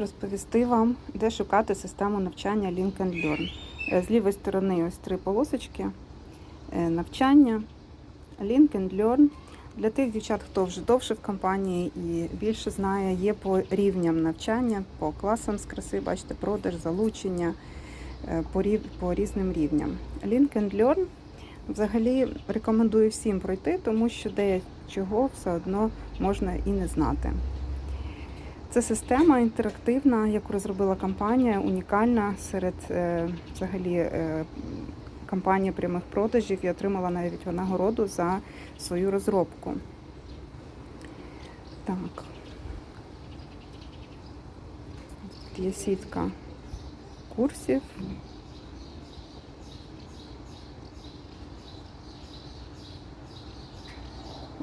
Розповісти вам, де шукати систему навчання Link Learn. Е, З лівої сторони ось три полосочки е, навчання, Link Learn. Для тих дівчат, хто вже довше в компанії і більше знає, є по рівням навчання, по класам з краси, бачите, продаж, залучення, е, по, рів, по різним рівням. Link Learn взагалі рекомендую всім пройти, тому що деячого все одно можна і не знати. Це система інтерактивна, яку розробила компанія, унікальна серед е, взагалі е, компанії прямих продажів і отримала навіть нагороду за свою розробку. Так. Є сітка курсів.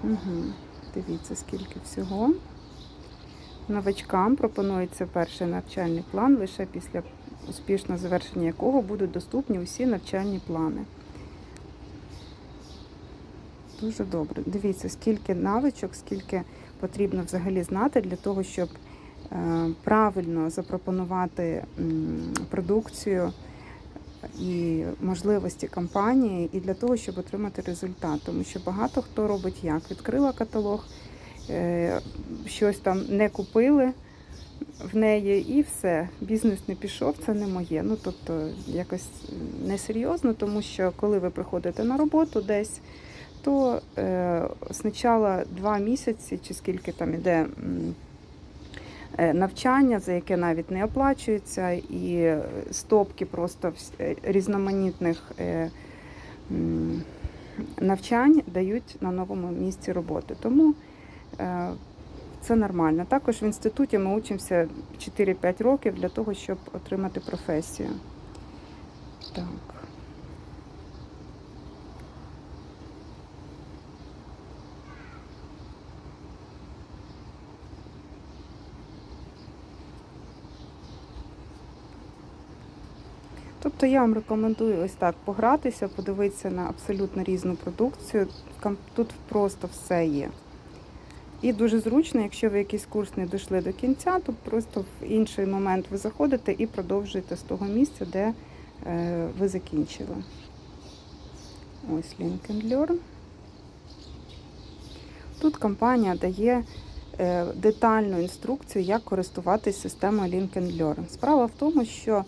Угу. Дивіться, скільки всього. Новачкам пропонується перший навчальний план, лише після успішного завершення якого будуть доступні усі навчальні плани. Дуже добре. Дивіться, скільки навичок, скільки потрібно взагалі знати для того, щоб е, правильно запропонувати продукцію і можливості компанії, і для того, щоб отримати результат. Тому що багато хто робить як відкрила каталог е, щось там не купили в неї і все. Бізнес не пішов, це не моє. Ну тобто якось несерйозно, тому що коли ви приходите на роботу десь, то е, спочатку два місяці, чи скільки там іде е, навчання, за яке навіть не оплачується, і стопки просто е, різноманітних. Е, Навчань дають на новому місці роботи. Тому Е, Це нормально. Також в інституті ми учимося 4-5 років для того, щоб отримати професію. Так. Тобто я вам рекомендую ось так погратися, подивитися на абсолютно різну продукцію. Тут просто все є. І дуже зручно, якщо ви якийсь курс не дійшли до кінця, то просто в інший момент ви заходите і продовжуєте з того місця, де е, ви закінчили. Ось Learn. Тут компанія дає е, детальну інструкцію, як користуватись системою Learn. Справа в тому, що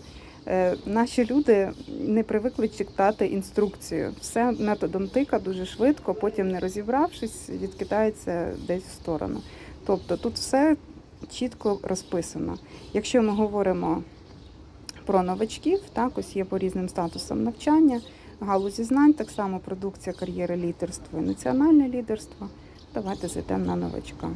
наші люди не привикли читати інструкцію. Все методом тика дуже швидко, потім не розібравшись, відкидається десь в сторону. Тобто тут все чітко розписано. Якщо ми говоримо про новачків, так ось є по різним статусам навчання, галузі знань, так само продукція кар'єри лідерства і національне лідерство. Давайте зайдемо на новачка.